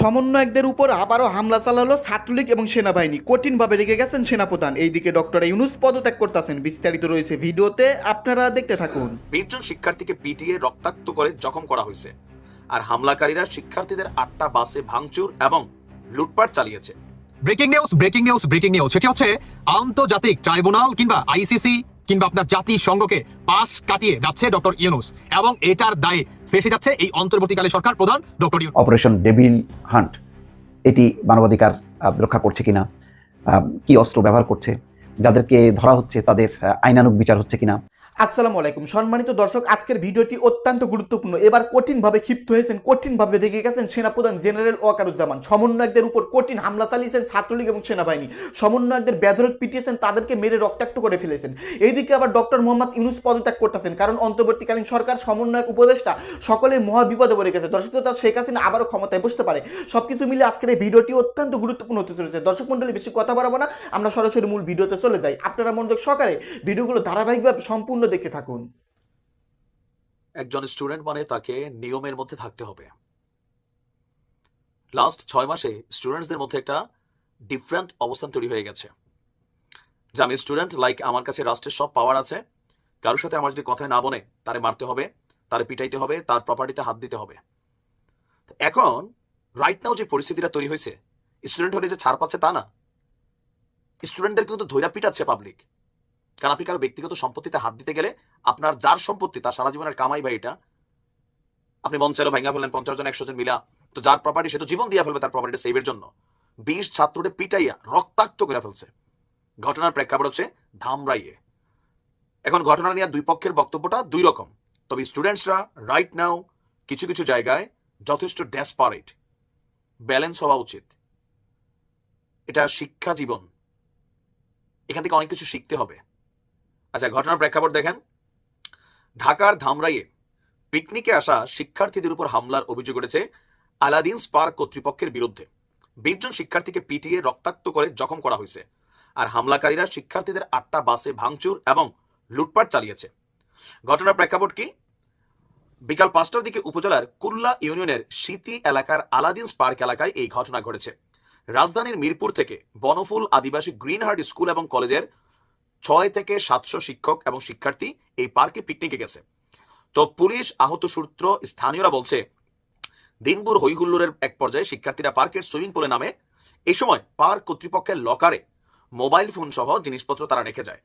সমন্বয়কদের উপর আবারও হামলা চালালো ছাত্রলীগ এবং সেনাবাহিনী। কঠিনভাবে রেগে গেছেন সেনাপ্রধান। এইদিকে ডক্টর ইউনুস পদত্যাগ করতেছেন। বিস্তারিত রয়েছে ভিডিওতে আপনারা দেখতে থাকুন। বিশজন শিক্ষার্থীকে পিটিয়ে রক্তাক্ত করে জখম করা হয়েছে। আর হামলাকারীরা শিক্ষার্থীদের আটটা বাসে ভাঙচুর এবং লুটপাট চালিয়েছে। Breaking news breaking news breaking news. সেটি হচ্ছে আন্তর্জাতিক ট্রাইব্যুনাল কিংবা আইসিসি কিংবা আপনার জাতিসংঘকে পাশ কাটিয়ে যাচ্ছে ডক্টর ইউনুস। এবং এটার দায়ে ফেসে যাচ্ছে এই অন্তর্বর্তীকালে সরকার প্রধান ডক্টর অপারেশন ডেভিল হান্ট, এটি মানবাধিকার রক্ষা করছে কিনা? কি অস্ত্র ব্যবহার করছে? যাদেরকে ধরা হচ্ছে, তাদের আইনানুক বিচার হচ্ছে কিনা? আসসালামু আলাইকুম। সম্মানিত দর্শক, আজকের ভিডিওটি অত্যন্ত গুরুত্বপূর্ণ। এবার কঠিনভাবে ক্ষিপ্ত হয়েছেন, কঠিনভাবে রেগে গেছেন সেনাপ্রধান জেনারেল ওয়াকারুজ্জামান। সমন্বয়কদের উপর কঠিন হামলা চালিয়েছেন ছাত্রলীগ এবং সেনাবাহিনী। সমন্বয়কদের বেধরক পিটিয়েছেন, তাদেরকে মেরে রক্তাক্ত করে ফেলেছেন। এইদিকে আবার ডক্টর মোহাম্মদ ইউনুস পদত্যাগ করতেছেন, কারণ অন্তর্বর্তীকালীন সরকার, সমন্বয়ক, উপদেষ্টা সকলে মহা বিপদে পড়ে গেছে। দর্শক শ্রোতা, শেখ হাসিনা আবারও ক্ষমতায় বসতে পারে। সব কিছু মিলে আজকের এই ভিডিওটি অত্যন্ত গুরুত্বপূর্ণ হতে চলেছে। দর্শক মন্ডলী বেশি কথা বাড়াবো না। আমরা সরাসরি মূল ভিডিওতে চলে যাই। আপনারা মনোযোগ সহকারে ভিডিওগুলো ধারাবাহিকভাবে সম্পূর্ণ দেখে থাকুন। একজন স্টুডেন্ট মানে তাকে নিয়মের মধ্যে থাকতে হবে। লাস্ট ছয় মাসে স্টুডেন্টসদের মধ্যে একটা ডিফারেন্ট অবস্থান তৈরি হয়ে গেছে। যে আমি স্টুডেন্ট লাইক আমার কাছে রাষ্ট্রের সব পাওয়ার আছে, কারোর সাথে আমার যদি কথায় না বনে তারে মারতে হবে, তারে পিটাইতে হবে, তার প্রপার্টিতে হাত দিতে হবে। এখন রাইট নাও যে পরিস্থিতিটা তৈরি হয়েছে, স্টুডেন্ট হলে যে ছাড় পাচ্ছে তা না। স্টুডেন্টদের কিন্তু ধৈরা পিটাচ্ছে পাবলিক কারণ আপনি কারও ব্যক্তিগত সম্পত্তিতে হাত দিতে গেলে আপনার যার সম্পত্তি, তার সারা জীবনের কামাই বা এটা, আপনি চাইলো ভাঙ্গা ফেলেন পঞ্চাশ জন, একশো জন মিলা, তো যার প্রপার্টি সে তো জীবন দিয়ে ফেলবে, তার প্রপার্টি সেভের জন্য। বিশ ছাত্রদের পিটাইয়া রক্তাক্ত করে ফেলছে। ঘটনার প্রেক্ষাপট হচ্ছে ধামরাইয়ে। এখন ঘটনা নিয়ে দুই পক্ষের বক্তব্যটা দুই রকম। তবে স্টুডেন্টসরা রাইট নাও কিছু কিছু জায়গায় যথেষ্ট ডেসপারেট ব্যালেন্স হওয়া উচিত। এটা শিক্ষা জীবন। এখান থেকে অনেক কিছু শিখতে হবে। আচ্ছা ঘটনার প্রেক্ষাপট দেখেন। ঢাকার ধামরাইয়ে পিকনিকে আসা শিক্ষার্থীদের উপর হামলার অভিযোগ উঠেছে আলাদিন স্পার্ক কর্তৃপক্ষের বিরুদ্ধে। বিশজন শিক্ষার্থীকে পিটিয়ে রক্তাক্ত করে জখম করা হয়েছে আর হামলাকারীরা শিক্ষার্থীদের আটটা বাসে ভাঙচুর এবং লুটপাট চালিয়েছে। ঘটনার প্রেক্ষাপট কি? বিকাল পাঁচটার দিকে উপজেলার কুল্লা ইউনিয়নের সিতি এলাকার আলাদিন স্পার্ক এলাকায় এই ঘটনা ঘটেছে। রাজধানীর মিরপুর থেকে বনফুল আদিবাসী গ্রিনহার্ট স্কুল এবং কলেজের ছয় থেকে সাতশো শিক্ষক এবং শিক্ষার্থী এই পার্কে পিকনিকে গেছে। তো পুলিশ আহত সূত্র স্থানীয়রা বলছে দিনপুর হৈহুল্লোরের এক পর্যায়ে শিক্ষার্থীরা পার্কের সুইমিং পুলে নামে। এই সময় পার্ক কর্তৃপক্ষের লকারে মোবাইল ফোন সহ জিনিসপত্র তারা রেখে যায়।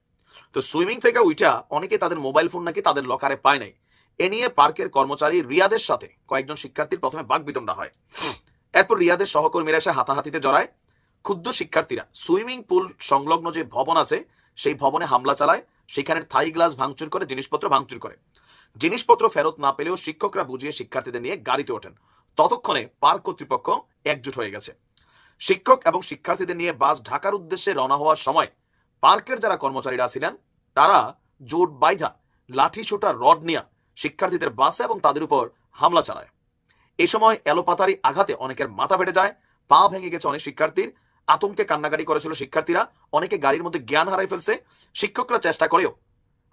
তো সুইমিং থেকে উইটা অনেকে তাদের মোবাইল ফোন নাকি তাদের লকারে পায় নাই। এ নিয়ে পার্কের কর্মচারী রিয়াদের সাথে কয়েকজন শিক্ষার্থীর প্রথমে বাগবিতণ্ডা হয়। এরপর রিয়াদের সহকর্মীরা এসে হাতাহাতিতে জড়ায়। ক্ষুদ্র শিক্ষার্থীরা সুইমিং পুল সংলগ্ন যে ভবন আছে সেই ভবনে হামলা চালায়, সেখানের থাই গ্লাস ভাঙচুর করে, জিনিসপত্র ভাঙচুর করে। জিনিসপত্র ফেরত না পেলেও শিক্ষকরা বুঝিয়ে শিক্ষার্থীদের নিয়ে গাড়িতে ওঠেন। ততক্ষণে পার্ক কর্তৃপক্ষ একজুট হয়ে গেছে। শিক্ষক এবং শিক্ষার্থীদের নিয়ে বাস ঢাকার উদ্দেশ্যে রওনা হওয়ার সময় পার্কের যারা কর্মচারীরা ছিলেন, তারা জোট বাইধা, লাঠি ছোটা রড নিয়ে শিক্ষার্থীদের বাসে এবং তাদের উপর হামলা চালায়। এই সময় এলোপাতারি আঘাতে অনেকের মাথা ফেটে যায়, পা ভেঙে গেছে অনেক শিক্ষার্থীর আতঙ্কে কান্নাকাটি করেছিল শিক্ষার্থীরা। অনেকে গাড়ির মধ্যে জ্ঞান হারাই ফেলছে। শিক্ষকরা চেষ্টা করেও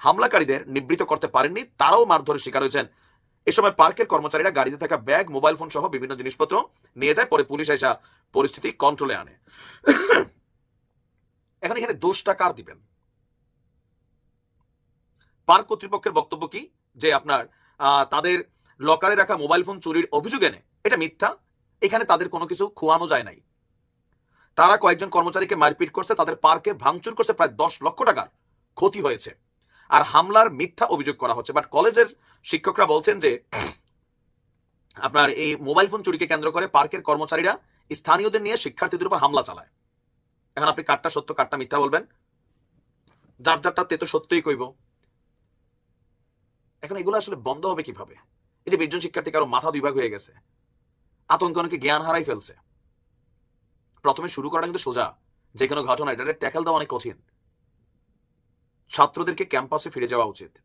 হামলাকারীদের নিবৃত করতে পারেননি, তারাও মারধরের শিকার হয়েছেন। এ সময় পার্কের কর্মচারীরা গাড়িতে থাকা ব্যাগ, মোবাইল ফোন সহ বিভিন্ন জিনিসপত্র নিয়ে যায়, পরে পুলিশ এসে পরিস্থিতি কন্ট্রোলে আনে। এখন এখানে দোষটা কার দিবেন? পার্ক কর্তৃপক্ষের বক্তব্য কি? যে আপনার তাদের লকারে রাখা মোবাইল ফোন চুরির অভিযোগ এনে, এটা মিথ্যা? এখানে তাদের কোনো কিছু খোয়ানো যায় নাই। তারা কয়েকজন কর্মচারীকে মারপিট করছে, তাদের পার্কে ভাঙচুর করছে, প্রায় দশ লক্ষ টাকার ক্ষতি হয়েছে। আর হামলার মিথ্যা অভিযোগ করা হচ্ছে। বাট কলেজের শিক্ষকরা বলছেন যে, আপনার এই মোবাইল ফোন চুরিকে কেন্দ্র করে পার্কের কর্মচারীরা স্থানীয়দের নিয়ে শিক্ষার্থীদের উপর হামলা চালায়। এখন আপনি কাটটা সত্য কাটটা মিথ্যা বলবেন? যার যারটা তে তো সত্যই কইব। এখন এগুলো আসলে বন্ধ হবে কীভাবে? এই যে বিশজন শিক্ষার্থী কারও মাথা দুই ভাগ হয়ে গেছে। আতঙ্ক অনেকে জ্ঞান হারাই ফেলছে। প্রথমে শুরু করাটা কিন্তু সোজা। যে কোনো ঘটনা, এটা ট্যাকেল দেওয়া অনেক কঠিন। ছাত্রদেরকে ক্যাম্পাসে ফিরে যাওয়া উচিত।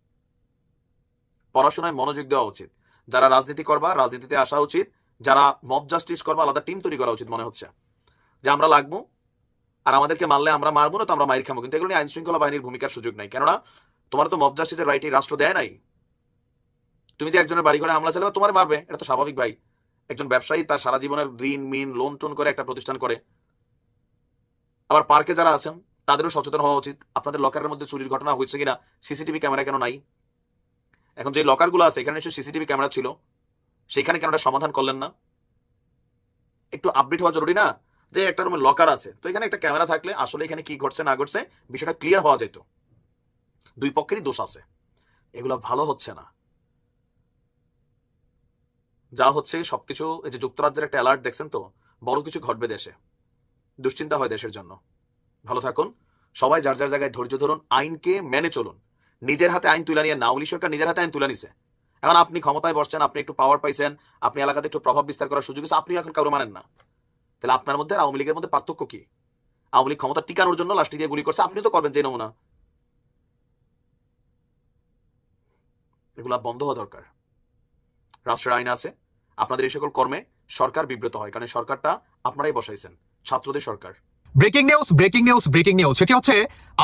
পড়াশোনায় মনোযোগ দেওয়া উচিত। যারা রাজনীতি করবা, রাজনীতিতে আসা উচিত। যারা মব জাস্টিস করবা, আলাদা টিম তৈরি করা উচিত মনে হচ্ছে। যে আমরা লাগবো, আর আমাদেরকে মারলে আমরা মারবো না তো আমরা মায়ের খাব। কিন্তু এগুলো নিয়ে আইন শৃঙ্খলা বাহিনীর ভূমিকার সুযোগ নাই। কেননা, তোমার তো মব জাস্টিসের রাইট রাষ্ট্র দেয় নাই। তুমি যে একজনের বাড়ি ঘরে হামলা চালাবে, তোমার মারবে, এটা তো স্বাভাবিক ভাই। একজন ব্যবসায়ী তার সারা জীবনের ঋণ, মিন লোন টোন করে একটা প্রতিষ্ঠান করে। আবার পার্কে যারা আছেন, তাদেরও সচেতন হওয়া উচিত। আপনাদের লকারের মধ্যে চুরির ঘটনা হয়েছে কিনা? সিসিটিভি ক্যামেরা কেন নাই? এখন যে লকারগুলো আছে, এখানে নিশ্চয়ই সিসিটিভি ক্যামেরা ছিল। সেখানে কেন সমাধান করলেন না? একটু আপডেট হওয়া জরুরি না? যে একটা রুমে লকার আছে, তো এখানে একটা ক্যামেরা থাকলে আসলে এখানে কি ঘটছে, না ঘটছে, বিষয়টা ক্লিয়ার হওয়া যেত। দুই পক্ষেরই দোষ আছে। এগুলো ভালো হচ্ছে না। যা হচ্ছে সবকিছু, এই যে যুক্তরাজ্যের একটা অ্যালার্ট দেখছেন তো, বড় কিছু ঘটবে দেশে। দুশ্চিন্তা হয় দেশের জন্য। ভালো থাকুন। সবাই যার যার জায়গায় ধৈর্য ধরুন, আইনকে মেনে চলুন। নিজের হাতে আইন তুলে নিয়ে নাউলি সরকার নিজের হাতে আইন তুলে নিছে। এখন আপনি ক্ষমতায় বসছেন, আপনি একটু পাওয়ার পাইছেন, আপনি এলাকাতে একটু প্রভাব বিস্তার করার সুযোগ আছে, আপনি এখন কারও মানেন না। তাহলে আপনার মধ্যে আওয়ামী লীগের মধ্যে পার্থক্য কি? আওয়ামী লীগ ক্ষমতা টিকানোর জন্য লাস্টে দিয়ে গুলি করছে আপনি তো করবেন যে নমুনা। এগুলা বন্ধ হওয়া দরকার। রাষ্ট্রের আইন আছে আপনাদের এই সকল কর্মে সরকার বিব্রত হয়, কারণ সরকারটা আপনারাই বসাইছেন, ছাত্রদের সরকার। Breaking news breaking news breaking news সেটি হচ্ছে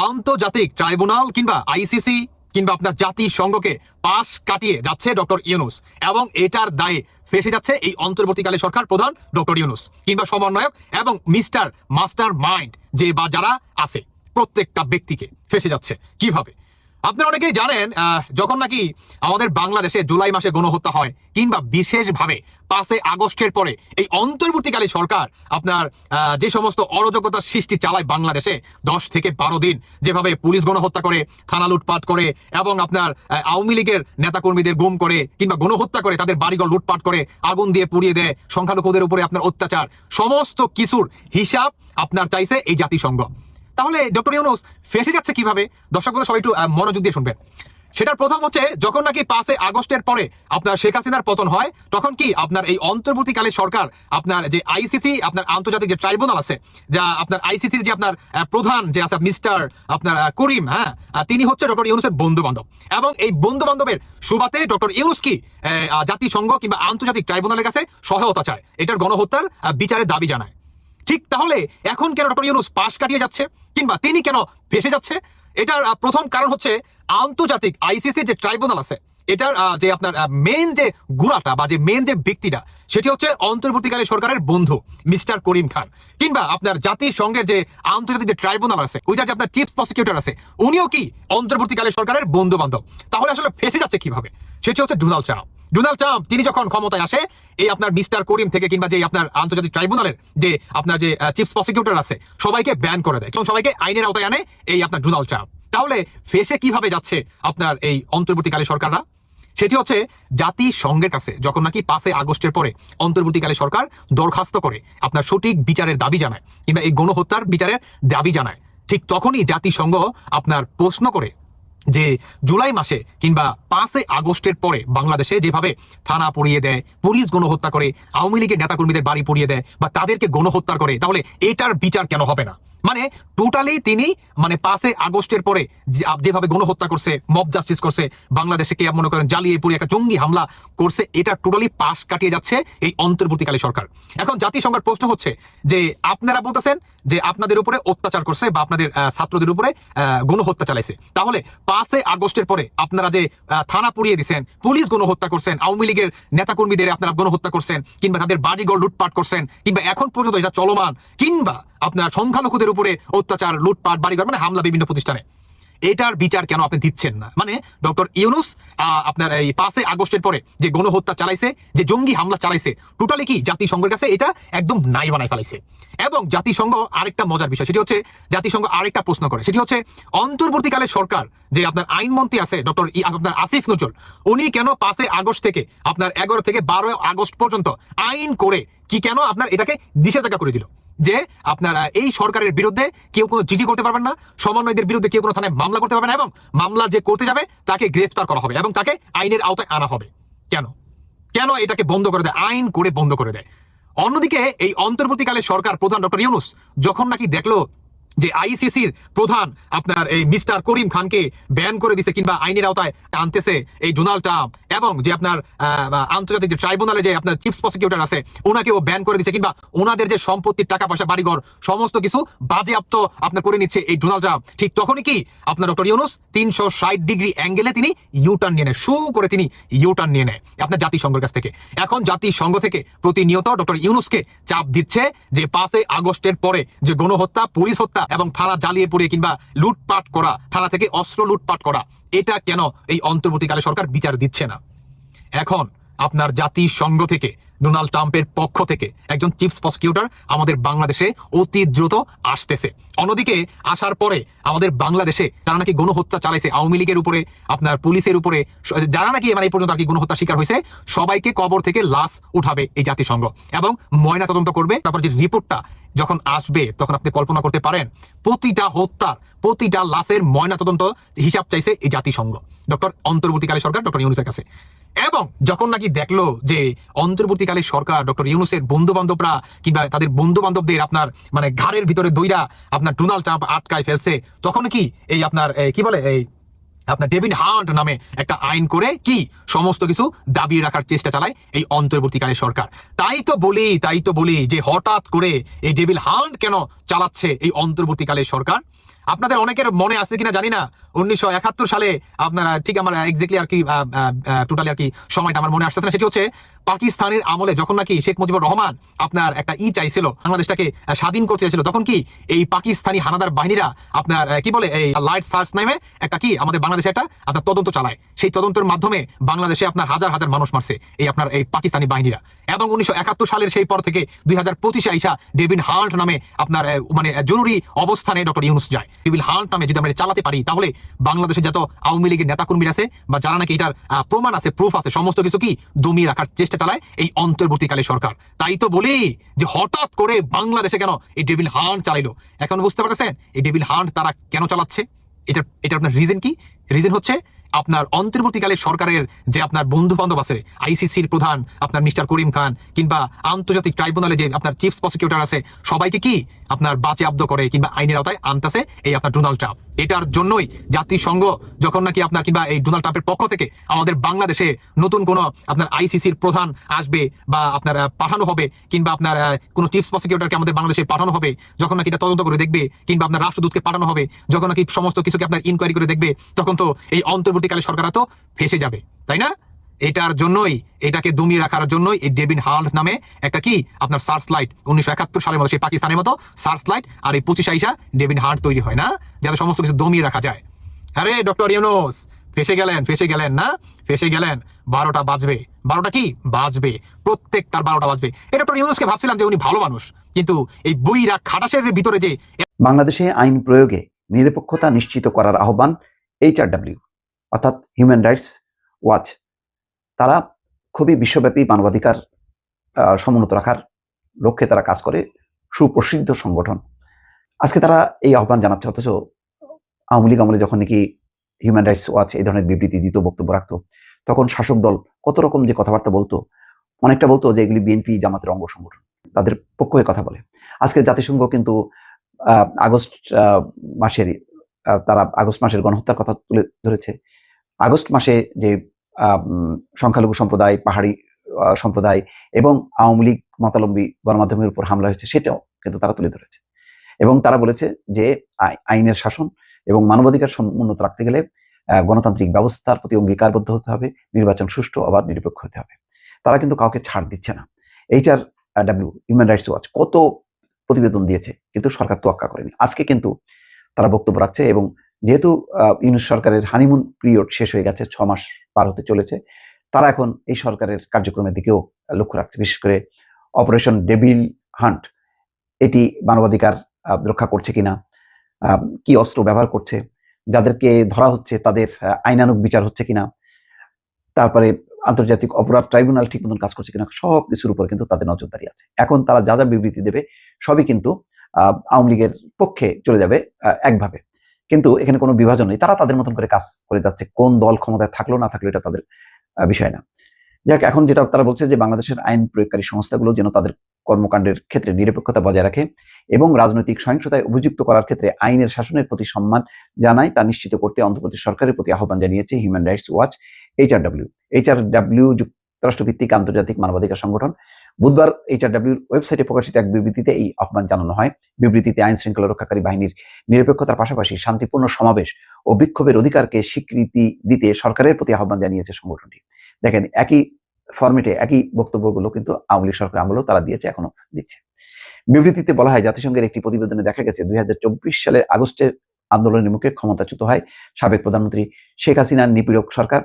আন্তর্জাতিক ট্রাইব্যুনাল কিংবা আইসিসি কিংবা আপনার জাতিসংঘকে পাশ কাটিয়ে যাচ্ছে ডক্টর ইউনুস, এবং এটার দায়ে ফেসে যাচ্ছে এই অন্তর্বর্তীকালে সরকার প্রধান ডক্টর ইউনুস, কিংবা সমন্বয়ক এবং মিস্টার মাস্টার মাইন্ড যে বা যারা আছে, প্রত্যেকটা ব্যক্তিকে ফেসে যাচ্ছে। কীভাবে? আপনারা অনেকেই জানেন যখন নাকি আমাদের বাংলাদেশে জুলাই মাসে গণহত্যা হয়, কিংবা বিশেষভাবে পাঁচে আগস্টের পরে এই অন্তর্বর্তীকালী সরকার আপনার যে সমস্ত অরাজকতার সৃষ্টি চালায় বাংলাদেশে, দশ থেকে বারো দিন যেভাবে পুলিশ গণহত্যা করে, থানা লুটপাট করে, এবং আপনার আওয়ামী লীগের নেতাকর্মীদের গুম করে, কিংবা গণহত্যা করে, তাদের বাড়িঘর লুটপাট করে, আগুন দিয়ে পুড়িয়ে দেয়, সংখ্যালঘুদের উপরে আপনার অত্যাচার, সমস্ত কিছুর হিসাব আপনার চাইছে এই জাতিসংঘ। তাহলে ডক্টর ইউনুস ফেসে যাচ্ছে কীভাবে? দর্শক সবাই একটু মনোযোগ দিয়ে শুনবেন। সেটার প্রথম হচ্ছে, যখন নাকি পাঁচে আগস্টের পরে আপনার শেখ হাসিনার পতন হয়, তখন কি আপনার এই অন্তর্বর্তীকালে সরকার, আপনার যে আইসিসি আপনার আন্তর্জাতিক যে ট্রাইব্যুনাল আছে, যা আপনার আইসিসির যে আপনার প্রধান যে আছে মিস্টার, আপনার করিম হ্যাঁ তিনি হচ্ছে ডক্টর ইউনুসের বন্ধু বান্ধব এবং এই বন্ধু বান্ধবের সুবাতে ডক্টর ইউনুস কি জাতিসংঘ কিংবা আন্তর্জাতিক ট্রাইব্যুনালের কাছে সহায়তা চায়। এটার গণহত্যার বিচারের দাবি জানায়। ঠিক তাহলে এখন কেন ডক্টর ইউনুস পাশ কাটিয়ে যাচ্ছে? কিংবা তিনি কেন ভেসে যাচ্ছে? এটার প্রথম কারণ হচ্ছে আন্তর্জাতিক আইসিসি যে ট্রাইব্যুনাল আছে, এটার যে আপনার মেন যে গুড়াটা বা যে মেন যে ব্যক্তিটা সেটি হচ্ছে অন্তর্বর্তীকালে সরকারের বন্ধু, মিস্টার করিম খান। কিংবা আপনার জাতিসংঘের যে আন্তর্জাতিক যে ট্রাইব্যুনাল আছে ওইটা যে আপনার চিফ প্রসিকিউটর আছে, উনিও কি অন্তর্বর্তীকালে সরকারের বন্ধু বান্ধব তাহলে আসলে ফেসে যাচ্ছে কীভাবে? সেটি হচ্ছে ডোনাল্ড ট্রাম্প। ডোনাল্ড ট্রাম্প, তিনি যখন ক্ষমতায় আসে, এই আপনার মিস্টার করিম থেকে কিংবা যে আপনার আন্তর্জাতিক ট্রাইব্যুনালের যে আপনার যে চিফ প্রসিকিউটর আছে, সবাইকে ব্যান করে দেয়। এবং সবাইকে আইনের আওতায় আনে এই আপনার ডোনাল্ড ট্রাম্প? তাহলে ফেসে কীভাবে যাচ্ছে আপনার এই অন্তর্বর্তীকালে সরকাররা? সেটি হচ্ছে জাতিসংঘের কাছে, যখন নাকি পাঁচে আগস্টের পরে অন্তর্বর্তীকালে সরকার দরখাস্ত করে আপনার সঠিক বিচারের দাবি জানায়, কিংবা এই গণহত্যার বিচারের দাবি জানায়, ঠিক তখনই জাতিসংঘ আপনার প্রশ্ন করে যে জুলাই মাসে কিংবা পাঁচে আগস্টের পরে বাংলাদেশে যেভাবে থানা পুড়িয়ে দেয়, পুলিশ গণহত্যা করে, আওয়ামী লীগের নেতাকর্মীদের বাড়ি পুড়িয়ে দেয়, বা তাদেরকে গণহত্যা করে, তাহলে এটার বিচার কেন হবে না? মানে টোটালি তিনি মানে পাঁচে আগস্টের পরে যেভাবে গণহত্যা করছে মব জাস্টিস করছে, বাংলাদেশে কে মনে করেন জ্বালিয়ে পুড়িয়ে একটা জঙ্গি হামলা করছে, এটা টোটালি পাশ কাটিয়ে যাচ্ছে এই অন্তর্বর্তীকালে সরকার। এখন জাতিসংঘের প্রশ্ন হচ্ছে যে আপনারা বলতেছেন যে আপনাদের উপরে অত্যাচার করছে বা আপনাদের ছাত্রদের উপরে গণহত্যা চালাইছে। তাহলে পাঁচে আগস্টের পরে আপনারা যে থানা পুড়িয়ে দিচ্ছেন পুলিশ গণহত্যা করছেন, আওয়ামী লীগের নেতাকর্মীদের আপনারা গণহত্যা করছেন, কিংবা তাদের বাড়িঘর লুটপাট করছেন, কিংবা এখন পর্যন্ত এটা চলমান, কিংবা আপনার সংখ্যালঘুদের উপরে অত্যাচার, লুটপাট, বাড়িঘর মানে হামলা বিভিন্ন প্রতিষ্ঠানে। এটার বিচার কেন আপনি দিচ্ছেন না? মানে ডক্টর ইউনুস আপনার এই পাঁচে আগস্টের পরে যে গণহত্যা চালাইছে, যে জঙ্গি হামলা চালাইছে টোটালি কি জাতিসংঘের কাছে এটা একদম নাই বানায় ফেলাইছে? এবং জাতিসংঘ আরেকটা মজার বিষয়, সেটি হচ্ছে জাতিসংঘ আরেকটা প্রশ্ন করে, সেটি হচ্ছে অন্তর্বর্তীকালে সরকার যে আপনার আইনমন্ত্রী আছে, ডক্টর আপনার আসিফ নজরুল, উনি কেন পাঁচে আগস্ট থেকে, আপনার এগারো থেকে বারো আগস্ট পর্যন্ত আইন করে কি কেন আপনার এটাকে নিষেধাজ্ঞা করে দিল? যে আপনারা এই সরকারের বিরুদ্ধে কেউ কোনো চিঠি করতে পারবেন না, সমন্বয়দের বিরুদ্ধে কেউ কোনো থানায় মামলা করতে পারবেন না এবং মামলা যে করতে যাবে তাকে গ্রেফতার করা হবে এবং তাকে আইনের আওতায় আনা হবে। কেন? কেন এটাকে বন্ধ করে দেয়? আইন করে বন্ধ করে দেয়। অন্যদিকে এই অন্তর্বর্তীকালে সরকার প্রধান ডক্টর ইউনুস যখন নাকি দেখল যে আইসিসির প্রধান আপনার এই মিস্টার করিম খানকে ব্যান করে দিছে কিংবা আইনের আওতায় আনতেছে এই ডোনাল্ড ট্রাম্প, এবং যে আপনার আন্তর্জাতিক যে ট্রাইব্যুনালে যে আপনার চিফ প্রসিকিউটর আছে, ওনাকেও ব্যান করে দিচ্ছে কিংবা ওনাদের যে সম্পত্তির টাকা পয়সা, বাড়িঘর, সমস্ত কিছু বাজেয়াপ্ত আপনার করে নিচ্ছে এই ডোনাল্ড ট্রাম্প। ঠিক তখনই কি আপনার ডক্টর ইউনুস তিনশো ষাট ডিগ্রি অ্যাঙ্গেলে তিনি ইউটার্ন নিয়ে নেয়, শু করে তিনি ইউটার্ন নিয়ে নেয় আপনার জাতিসংঘের কাছ থেকে। এখন জাতিসংঘ থেকে প্রতিনিয়ত ডক্টর ইউনুসকে চাপ দিচ্ছে যে পাঁচই আগস্টের পরে যে গণহত্যা, পুলিশ হত্যা এবং থানা জ্বালিয়ে পুড়িয়ে কিংবা লুটপাট করা থানা থেকে অস্ত্র লুটপাট করা, এটা কেন এই অন্তর্বর্তীকালে সরকার বিচার দিচ্ছে না? এখন আপনার জাতিসংঘ থেকে ডোনাল্ড ট্রাম্পের পক্ষ থেকে একজন চিফ প্রসিকিউটর আমাদের বাংলাদেশে অতি দ্রুত আসতেছে। অন্যদিকে আসার পরে আমাদের বাংলাদেশে যারা নাকি গণহত্যা চালাইছে। আওয়ামী লীগের উপরে, আপনার পুলিশের উপরে, যারা নাকি মানে এই পর্যন্ত আর কি গণহত্যা শিকার হয়েছে, সবাইকে কবর থেকে লাশ উঠাবে এই জাতিসংঘ। এবং ময়না তদন্ত করবে। তারপর যে রিপোর্টটা যখন আসবে, তখন আপনি কল্পনা করতে পারেন, প্রতিটা হত্যার, প্রতিটা লাশের ময়না তদন্ত হিসাব চাইছে এই জাতিসংঘ। ডক্টর, অন্তর্বর্তীকালে সরকার, ডক্টর ইউনুসের কাছে। এবং যখন নাকি দেখল যে অন্তর্বর্তীকালে সরকার ডক্টর ইউনুসের বন্ধু বান্ধবরা কিংবা তাদের বন্ধু বান্ধবদের আপনার মানে ঘাড়ের ভিতরে দইরা আপনার ডোনাল্ড ট্রাম্প আটকায় ফেলছে, তখন কি এই আপনার কি বলে, এই আপনার ডেভিন হান্ট নামে একটা আইন করে কি সমস্ত কিছু দাবিয়ে রাখার চেষ্টা চালায় এই অন্তর্বর্তীকালে সরকার। তাই তো বলি, তাই তো বলি যে হঠাৎ করে এই ডেভিল হান্ট কেন চালাচ্ছে এই অন্তর্বর্তীকালে সরকার? আপনাদের অনেকের মনে আছে কিনা জানি না। উনিশশো একাত্তর সালে আপনারা ঠিক আমার এক্স্যাক্টলি আর কি টোটালি আর কি সময়টা আমার মনে আসতেছে না। সেটি হচ্ছে পাকিস্তানের আমলে যখন নাকি শেখ মুজিবুর রহমান আপনার একটা ই চাইছিল, বাংলাদেশটাকে স্বাধীন করতে চাইছিল, তখন কি এই পাকিস্তানি হানাদার বাহিনীরা আপনার কি বলে এই লাইট সার্চ নামে একটা কি আমাদের বাংলাদেশে একটা আপনার তদন্ত চালায়। সেই তদন্তের মাধ্যমে বাংলাদেশে আপনার হাজার হাজার মানুষ মারছে এই আপনার এই পাকিস্তানি বাহিনীরা। এবং উনিশশো একাত্তর সালের সেই পর থেকে দুই হাজার পঁচিশে আইসা ডেভিন হার্ট নামে আপনার মানে জরুরি অবস্থানে ডক্টর ইউনুস যায়। ডেভিন হাল নামে যদি আমরা চালাতে পারি, তাহলে বাংলাদেশে যত আওয়ামী লীগের নেতাকর্মীরা আছে বা যারা নাকি এটার প্রমাণ আছে প্রুফ আছে, সমস্ত কিছু কি দমিয়ে রাখার চেষ্টা চালায় এই অন্তর্বর্তীকালে সরকার। তাই তো বলি যে হঠাৎ করে বাংলাদেশে কেন এই ডেভিল হান্ট চালাইলো? এখন বুঝতে পারতেছেন, এই ডেভিল হান্ট তারা কেন চালাচ্ছে? এটা এটা আপনার রিজন কি? রিজন হচ্ছে আপনার অন্তর্বর্তীকালে সরকারের যে আপনার বন্ধু বান্ধব আছে আইসিসির প্রধান, আপনার মিস্টার করিম খান, কিংবা আন্তর্জাতিক ট্রাইব্যুনালে যে আপনার চিফ প্রসিকিউটর আছে, সবাইকে কি আপনার বাঁচে আব্দ করে কিংবা আইনের আওতায় আনতেছে এই আপনার ডোনাল্ড ট্রাম্প? এটার জন্যই জাতিসংঘ যখন নাকি আপনার কিংবা এই ডোনাল্ড ট্রাম্পের পক্ষ থেকে আমাদের বাংলাদেশে নতুন কোন আপনার আইসিসির প্রধান আসবে বা আপনার পাঠানো হবে কিংবা আপনার কোনো চিফ প্রসিকিউটরকে আমাদের বাংলাদেশে পাঠানো হবে, যখন নাকি এটা তদন্ত করে দেখবে কিংবা আপনার রাষ্ট্রদূতকে পাঠানো হবে, যখন নাকি সমস্ত কিছুকে আপনার ইনকোয়ারি করে দেখবে, তখন তো এই অন্তর্বর্তীকালে সরকার তো ফেসে যাবে, তাই না? এটার জন্যই, এটাকে দমিয়ে রাখার জন্যই এই ডেভিন হাল্ট নামে একটা কি? আপনার সার্চ লাইট, উনিশশো একাত্তর সালের মতো, সেই পাকিস্তানের মতো সার্চ লাইট আর এই পঁচিশ আইসা ডেভিন হার্ট তৈরি হয় না, যাতে সমস্ত কিছু দমিয়ে রাখা যায়। আরে, ডক্টর ইউনুস, ফেসে গেলেন ফেসে গেলেন না? ফেসে গেলেন, বারোটা বাজবে। বারোটা কি? বাজবে। প্রত্যেকটার বারোটা বাজবে। এই ডক্টর ইউনুসকে ভাবছিলাম যে উনি ভালো মানুষ, কিন্তু এই বইরা খাটাসের ভিতরে যে বাংলাদেশে আইন প্রয়োগে নিরপেক্ষতা নিশ্চিত করার আহ্বান এইচআরডব্লিউ অর্থাৎ হিউম্যান রাইটস ওয়াচ তারা খুবই বিশ্বব্যাপী মানবাধিকার সমুন্নত রাখার লক্ষ্যে তারা কাজ করে, সুপ্রসিদ্ধ সংগঠন। আজকে তারা এই আহ্বান জানাচ্ছে, অথচ আওয়ামী লীগ আমলে যখন নাকি হিউম্যান রাইটস ওয়াচ এই ধরনের বিবৃতি দিত, বক্তব্য রাখতো, তখন শাসক দল কত রকম যে কথাবার্তা বলতো, অনেকটা বলতো যে এগুলি বিএনপি জামাতের অঙ্গ সংগঠন, তাদের পক্ষ হয়ে কথা বলে। আজকে জাতিসংঘ কিন্তু আগস্ট মাসের তারা আগস্ট মাসের গণহত্যার কথা তুলে ধরেছে। আগস্ট মাসে যে সংখ্যালঘু সম্প্রদায়, পাহাড়ি সম্প্রদায় এবং আওয়ামী লীগ মতালম্বী গণমাধ্যমের উপর হামলা হয়েছে সেটাও কিন্তু তারা তুলে ধরেছে। এবং তারা বলেছে যে আই- আইনের শাসন এবং মানবাধিকার সমুন্নত রাখতে গেলে গণতান্ত্রিক ব্যবস্থার প্রতি অঙ্গীকারবদ্ধ হতে হবে, নির্বাচন সুষ্ঠু অবাধ নিরপেক্ষ হতে হবে। তারা কিন্তু কাউকে ছাড় দিচ্ছে না। HR W human rights watch কত প্রতিবেদন দিয়েছে কিন্তু সরকার তোয়াক্কা করেনি। আজকে কিন্তু তারা বক্তব্য রাখছে এবং যেহেতু ইউনুস সরকারের হানিমুন পিরিয়ড শেষ হয়ে গেছে, ছ মাস পার হতে চলেছে, তারা এখন এই সরকারের কার্যক্রমের দিকেও লক্ষ্য রাখছে। বিশেষ করে অপারেশন ডেভিল হান্ট এটি মানবাধিকার রক্ষা করছে কিনা কি অস্ত্র ব্যবহার করছে, যাদেরকে ধরা হচ্ছে, তাদের আইনানুক বিচার হচ্ছে কিনা, তারপরে আন্তর্জাতিক অপরাধ ট্রাইব্যুনাল ঠিক মতন কাজ করছে কিনা, সব কিছুর উপর কিন্তু তাদের নজরদারি আছে। এখন তারা যা যা বিবৃতি দেবে, সবই কিন্তু আওয়ামী লীগের পক্ষে চলে যাবে একভাবে। কিন্তু এখানে কোনো বিভাজন নেই। তারা তাদের মতন করে কাজ করে যাচ্ছে। কোন দল ক্ষমতায় থাকল না থাকল এটা তাদের বিষয় না। যাক, এখন যেটা তারা বলছে যে বাংলাদেশের আইন প্রয়োগকারী সংস্থাগুলো যেন তাদের কর্মকাণ্ডের ক্ষেত্রে নিরপেক্ষতা বজায় রাখে এবং রাজনৈতিক সহিংসতায় অভিযুক্ত করার ক্ষেত্রে আইনের শাসনের প্রতি সম্মান জানায় তা নিশ্চিত করতে অন্ধ্রপ্রদেশ সরকারের প্রতি আহ্বান জানিয়েছে human rights watch HRW HRW যুক্তরাষ্ট্রভিত্তিক আন্তর্জাতিক মানবাধিকার সংগঠন। বুধবার এইচআরডাব্লিউর ওয়েবসাইটে প্রকাশিত এক বিবৃতিতে এই আহ্বান জানানো হয়। বিবৃতিতে আইন শৃঙ্খলা রক্ষাকারী বাহিনীর নিরপেক্ষতার পাশাপাশি শান্তিপূর্ণ সমাবেশ ও বিক্ষোভের অধিকারকে স্বীকৃতি দিতে সরকারের প্রতি আহ্বান জানিয়েছে সংগঠনটি। দেখেন, একই ফরম্যাটে একই বক্তব্যগুলো কিন্তু আওয়ামী লীগ সরকার আমলেও তারা দিয়েছে, এখনও দিচ্ছে। বিবৃতিতে বলা হয়, জাতিসংঘের একটি প্রতিবেদনে দেখা গেছে, দুই হাজার চব্বিশ সালের আগস্টের আন্দোলনের মুখে ক্ষমতাচ্যুত হয় সাবেক প্রধানমন্ত্রী শেখ হাসিনার নিপীড়ক সরকার।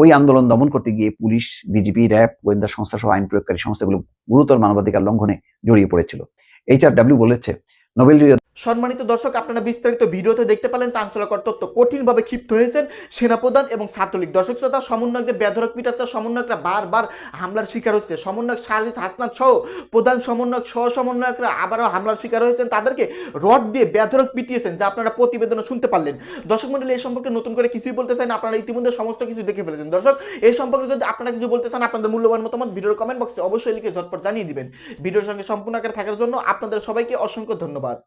ওই আন্দোলন দমন করতে গিয়ে পুলিশ বিজেপি র্যাব, গোয়েন্দা সংস্থা সহ আইন প্রয়োগকারী সংস্থাগুলো গুরুতর মানবাধিকার লঙ্ঘনে জড়িয়ে পড়েছিল। এইচআরডব্লিউ বলেছে, নোবেল সম্মানিত দর্শক, আপনারা বিস্তারিত ভিডিওতে দেখতে পেলেন চাঞ্চল্যকর তথ্য কঠিনভাবে ক্ষিপ্ত হয়েছেন সেনাপ্রধান এবং ছাত্রলীগ। দর্শক শ্রোতা, সমন্বয়কদের বেধরক পিটাচ্ছে, সমন্বয়করা বারবার হামলার শিকার হচ্ছে। সমন্বয়ক সার্জিস হাসনাত সহ প্রধান সমন্বয়ক সহ সমন্বয়করা আবারও হামলার শিকার হয়েছেন। তাদেরকে রড দিয়ে বেধরক পিটিয়েছেন যা আপনারা প্রতিবেদনে শুনতে পারলেন। দর্শক মন্ডলী এই সম্পর্কে নতুন করে কিছুই বলতে চান আপনারা ইতিমধ্যে সমস্ত কিছু দেখে ফেলেছেন। দর্শক এই সম্পর্কে যদি আপনারা কিছু বলতে চান, আপনাদের মূল্যবান মতামত ভিডিওর কমেন্ট বক্সে অবশ্যই লিখে ঝটপট জানিয়ে দিবেন। ভিডিওর সঙ্গে সম্পূর্ণ আকারে থাকার জন্য আপনাদের সবাইকে অসংখ্য ধন্যবাদ।